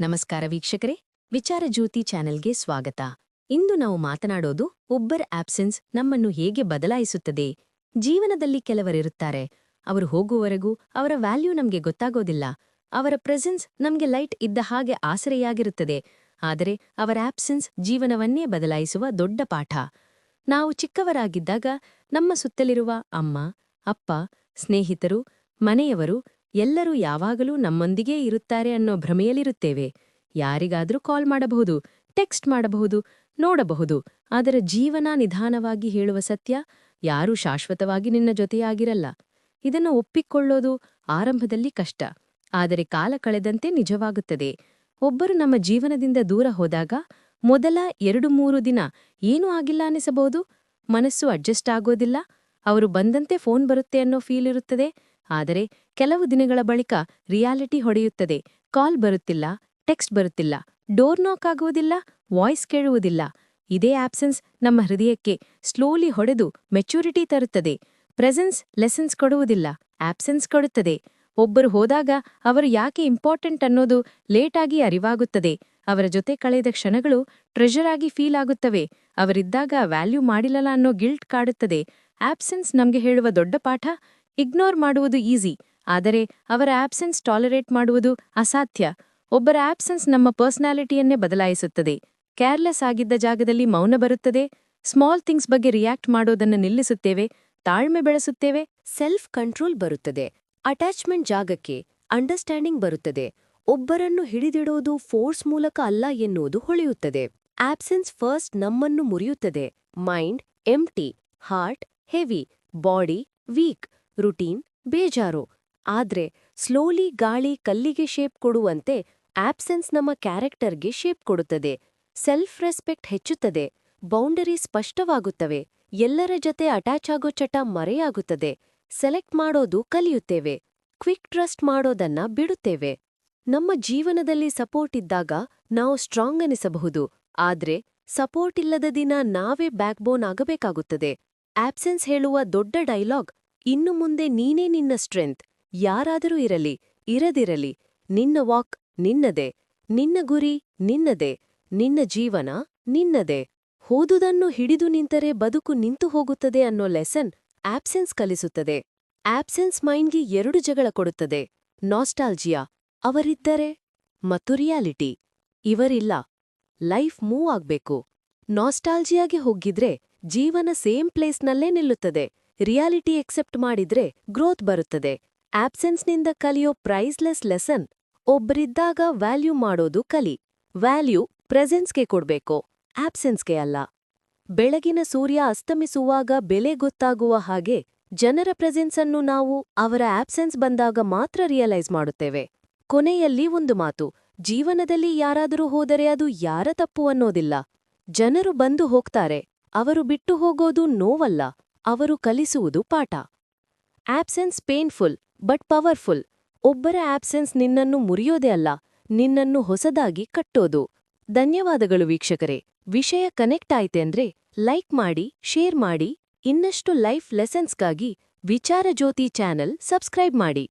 ನಮಸ್ಕಾರ ವೀಕ್ಷಕರೇ, ವಿಚಾರ ಜ್ಯೋತಿ ಚಾನೆಲ್ಗೆ ಸ್ವಾಗತ. ಇಂದು ನಾವು ಮಾತನಾಡೋದು ಒಬ್ಬರ್ ಆಬ್ಸೆನ್ಸ್ ನಮ್ಮನ್ನು ಹೇಗೆ ಬದಲಾಯಿಸುತ್ತದೆ? ಜೀವನದಲ್ಲಿ ಕೆಲವರಿರುತ್ತಾರೆ. ಅವರು ಹೋಗುವವರೆಗೂ ಅವರ ವ್ಯಾಲ್ಯೂ ನಮಗೆ ಗೊತ್ತಾಗೋದಿಲ್ಲ. ಅವರ ಪ್ರೆಸೆನ್ಸ್ ನಮಗೆ ಲೈಟ್ ಇದ್ದ ಹಾಗೆ ಆಸರೆಯಾಗಿರುತ್ತದೆ. ಆದರೆ ಅವರ ಆಬ್ಸೆನ್ಸ್ ಜೀವನವನ್ನೇ ಬದಲಾಯಿಸುವ ದೊಡ್ಡ ಪಾಠ. ನಾವು ಚಿಕ್ಕವರಾಗಿದ್ದಾಗ ನಮ್ಮ ಸುತ್ತಲಿರುವ ಅಮ್ಮ, ಅಪ್ಪ, ಸ್ನೇಹಿತರು, ಮನೆಯವರು ಎಲ್ಲರೂ ಯಾವಾಗಲೂ ನಮ್ಮೊಂದಿಗೇ ಇರುತ್ತಾರೆ ಅನ್ನೋ ಭ್ರಮೆಯಲ್ಲಿರುತ್ತೇವೆ. ಯಾರಿಗಾದರೂ ಕಾಲ್ ಮಾಡಬಹುದು, ಟೆಕ್ಸ್ಟ್ ಮಾಡಬಹುದು, ನೋಡಬಹುದು, ಆದರೆ ಜೀವನ ನಿಧಾನವಾಗಿ ಹೇಳುವ ಸತ್ಯ ಯಾರೂ ಶಾಶ್ವತವಾಗಿ ನಿನ್ನ ಜೊತೆಯಾಗಿರಲ್ಲ. ಇದನ್ನು ಒಪ್ಪಿಕೊಳ್ಳೋದು ಆರಂಭದಲ್ಲಿ ಕಷ್ಟ, ಆದರೆ ಕಾಲ ಕಳೆದಂತೆ ನಿಜವಾಗುತ್ತದೆ. ಒಬ್ಬರು ನಮ್ಮ ಜೀವನದಿಂದ ದೂರ ಹೋದಾಗ ಮೊದಲ ಎರಡು ಮೂರು ದಿನ ಏನೂ ಆಗಿಲ್ಲ ಅನಿಸಬಹುದು, ಮನಸ್ಸು ಅಡ್ಜಸ್ಟ್ ಆಗೋದಿಲ್ಲ, ಅವರು ಬಂದಂತೆ ಫೋನ್ ಬರುತ್ತೆ ಅನ್ನೋ ಫೀಲ್ ಇರುತ್ತದೆ ಆದರೆ ಕೆಲವು ದಿನಗಳ ಬಳಿಕ ರಿಯಾಲಿಟಿ ಹೊಡೆಯುತ್ತದೆ. ಕಾಲ್ ಬರುತ್ತಿಲ್ಲ, ಟೆಕ್ಸ್ಟ್ ಬರುತ್ತಿಲ್ಲ, ಡೋರ್ ನಾಕ್ ಆಗುವುದಿಲ್ಲ, ವಾಯ್ಸ್ ಕೇಳುವುದಿಲ್ಲ. ಇದೇ ಆಬ್ಸೆನ್ಸ್ ನಮ್ಮ ಹೃದಯಕ್ಕೆ ಸ್ಲೋಲಿ ಹೊಡೆದು ಮೆಚ್ಯೂರಿಟಿ ತರುತ್ತದೆ. ಪ್ರೆಸೆನ್ಸ್ ಲೆಸನ್ಸ್ ಕೊಡುವುದಿಲ್ಲ, ಆಬ್ಸೆನ್ಸ್ ಕೊಡುತ್ತದೆ. ಒಬ್ಬರು ಹೋದಾಗ ಅವರು ಯಾಕೆ ಇಂಪಾರ್ಟೆಂಟ್ ಅನ್ನೋದು ಲೇಟಾಗಿ ಅರಿವಾಗುತ್ತದೆ. ಅವರ ಜೊತೆ ಕಳೆದ ಕ್ಷಣಗಳು ಟ್ರೆಜರ್ ಆಗಿ ಫೀಲ್ ಆಗುತ್ತವೆ. ಅವರಿದ್ದಾಗ ವ್ಯಾಲ್ಯೂ ಮಾಡಿಲ್ಲಲ್ಲ ಅನ್ನೋ ಗಿಲ್ಟ್ ಕಾಡುತ್ತದೆ. ಆಬ್ಸೆನ್ಸ್ ನಮ್ಗೆ ಹೇಳುವ ದೊಡ್ಡ ಪಾಠ ಇಗ್ನೋರ್ ಮಾಡುವುದು ಈಸಿ, ಆದರೆ ಅವರ ಆಬ್ಸೆನ್ಸ್ ಟಾಲರೇಟ್ ಮಾಡುವುದು ಅಸಾಧ್ಯ. ಒಬ್ಬರ ಆಬ್ಸೆನ್ಸ್ ನಮ್ಮ ಪರ್ಸನಾಲಿಟಿಯನ್ನೇ ಬದಲಾಯಿಸುತ್ತದೆ. ಕೇರ್ಲೆಸ್ ಆಗಿದ್ದ ಜಾಗದಲ್ಲಿ ಮೌನ ಬರುತ್ತದೆ. ಸ್ಮಾಲ್ ಥಿಂಗ್ಸ್ ಬಗ್ಗೆ ರಿಯಾಕ್ಟ್ ಮಾಡೋದನ್ನು ನಿಲ್ಲಿಸುತ್ತೇವೆ. ತಾಳ್ಮೆ ಬೆಳೆಸುತ್ತೇವೆ. ಸೆಲ್ಫ್ ಕಂಟ್ರೋಲ್ ಬರುತ್ತದೆ. ಅಟ್ಯಾಚ್ಮೆಂಟ್ ಜಾಗಕ್ಕೆ ಅಂಡರ್ಸ್ಟ್ಯಾಂಡಿಂಗ್ ಬರುತ್ತದೆ. ಒಬ್ಬರನ್ನು ಹಿಡಿದಿಡೋದು ಫೋರ್ಸ್ ಮೂಲಕ ಅಲ್ಲ ಎನ್ನುವುದು ಹೊಳೆಯುತ್ತದೆ. ಆಬ್ಸೆನ್ಸ್ ಫಸ್ಟ್ ನಮ್ಮನ್ನು ಮುರಿಯುತ್ತದೆ. Mind empty heart heavy, body weak. Routine ಬೇಜಾರು. ಆದ್ರೆ ಸ್ಲೋಲಿ ಗಾಳಿ ಕಲ್ಲಿಗೆ ಶೇಪ್ ಕೊಡುವಂತೆ ಆಬ್ಸೆನ್ಸ್ ನಮ್ಮ ಕ್ಯಾರೆಕ್ಟರ್ಗೆ ಶೇಪ್ ಕೊಡುತ್ತದೆ. ಸೆಲ್ಫ್ ರೆಸ್ಪೆಕ್ಟ್ ಹೆಚ್ಚುತ್ತದೆ. ಬೌಂಡರಿ ಸ್ಪಷ್ಟವಾಗುತ್ತವೆ. ಎಲ್ಲರ ಜೊತೆ ಅಟ್ಯಾಚ್ ಆಗೋ ಚಟ ಮರೆಯಾಗುತ್ತದೆ. ಸೆಲೆಕ್ಟ್ ಮಾಡೋದು ಕಲಿಯುತ್ತೇವೆ. ಕ್ವಿಕ್ ಟ್ರಸ್ಟ್ ಮಾಡೋದನ್ನ ಬಿಡುತ್ತೇವೆ. ನಮ್ಮ ಜೀವನದಲ್ಲಿ ಸಪೋರ್ಟ್ ಇದ್ದಾಗ ನಾವು ಸ್ಟ್ರಾಂಗ್ ಅನಿಸಬಹುದು. ಆದ್ರೆ ಸಪೋರ್ಟ್ ಇಲ್ಲದ ದಿನ ನಾವೇ ಬ್ಯಾಕ್ಬೋನ್ ಆಗಬೇಕಾಗುತ್ತದೆ. ಆಬ್ಸೆನ್ಸ್ ಹೇಳುವ ದೊಡ್ಡ ಡೈಲಾಗ್ ಇನ್ನು ಮುಂದೆ ನೀನೇ ನಿನ್ನ ಸ್ಟ್ರೆಂತ್. ಯಾರಾದರೂ ಇರಲಿ, ಇರದಿರಲಿ, ನಿನ್ನ ವಾಕ್ ನಿನ್ನದೇ, ನಿನ್ನ ಗುರಿ ನಿನ್ನದೇ, ನಿನ್ನ ಜೀವನ ನಿನ್ನದೇ. ಹೋದುದನ್ನು ಹಿಡಿದು ನಿಂತರೆ ಬದುಕು ನಿಂತು ಹೋಗುತ್ತದೆ ಅನ್ನೋ ಲೆಸನ್ ಆಬ್ಸೆನ್ಸ್ ಕಲಿಸುತ್ತದೆ. ಆಬ್ಸೆನ್ಸ್ ಮೈಂಡ್ಗೆ ಎರಡು ಜಗಳ ಕೊಡುತ್ತದೆ. ನಾಸ್ಟಾಲ್ಜಿಯಾ, ಅವರಿದ್ದರೆ ಮತ್ತು ರಿಯಾಲಿಟಿ, ಇವರಿಲ್ಲ, ಲೈಫ್ ಮೂವ್ ಆಗ್ಬೇಕು. ನಾಸ್ಟಾಲ್ಜಿಯಾಗೆ ಹೋಗಿದ್ರೆ ಜೀವನ ಸೇಮ್ ಪ್ಲೇಸ್ನಲ್ಲೇ ನಿಲ್ಲುತ್ತದೆ. ರಿಯಾಲಿಟಿ ಎಕ್ಸೆಪ್ಟ್ ಮಾಡಿದ್ರೆ ಗ್ರೋತ್ ಬರುತ್ತದೆ. ಆಬ್ಸೆನ್ಸ್ನಿಂದ ಕಲಿಯೋ ಪ್ರೈಸ್ಲೆಸ್ ಲೆಸನ್ ಒಬ್ಬರಿದ್ದಾಗ ವ್ಯಾಲ್ಯೂ ಮಾಡೋದು ಕಲಿ. ವ್ಯಾಲ್ಯೂ ಪ್ರೆಸೆನ್ಸ್ಗೆ ಕೊಡ್ಬೇಕು, ಆಬ್ಸೆನ್ಸ್ಗೆ ಅಲ್ಲ. ಬೆಳಗಿನ ಸೂರ್ಯ ಅಸ್ತಮಿಸುವಾಗ ಬೆಲೆ ಗೊತ್ತಾಗುವ ಹಾಗೆ ಜನರ ಪ್ರೆಸೆನ್ಸನ್ನು ನಾವು ಅವರ ಆಬ್ಸೆನ್ಸ್ ಬಂದಾಗ ಮಾತ್ರ ರಿಯಲೈಸ್ ಮಾಡುತ್ತೇವೆ. ಕೊನೆಯಲ್ಲಿ ಒಂದು ಮಾತು, ಜೀವನದಲ್ಲಿ ಯಾರಾದರೂ ಹೋದರೆ ಅದು ಯಾರ ತಪ್ಪು ಅನ್ನೋದಿಲ್ಲ. ಜನರು ಬಂದು ಹೋಗ್ತಾರೆ, ಅವರು ಬಿಟ್ಟು ಹೋಗೋದು ನೋವಲ್ಲ. ಅವರು ಕಲಿಸುವುದು ಪಾಠ. ಆಬ್ಸೆನ್ಸ್ ಪೇನ್ಫುಲ್ ಬಟ್ ಪವರ್ಫುಲ್ ಒಬ್ಬರ ಆಬ್ಸೆನ್ಸ್ ನಿನ್ನನ್ನು ಮುರಿಯೋದೇ ಅಲ್ಲ, ನಿನ್ನನ್ನು ಹೊಸದಾಗಿ ಕಟ್ಟೋದು. ಧನ್ಯವಾದಗಳು ವೀಕ್ಷಕರೇ. ವಿಷಯ ಕನೆಕ್ಟ್ ಆಯ್ತೆಂದ್ರೆ ಲೈಕ್ ಮಾಡಿ ಶೇರ್ ಮಾಡಿ, ಇನ್ನಷ್ಟು ಲೈಫ್ ಲೆಸನ್ಸ್ಗಾಗಿ ವಿಚಾರಜ್ಯೋತಿ ಚಾನೆಲ್ ಸಬ್ಸ್ಕ್ರೈಬ್ ಮಾಡಿ.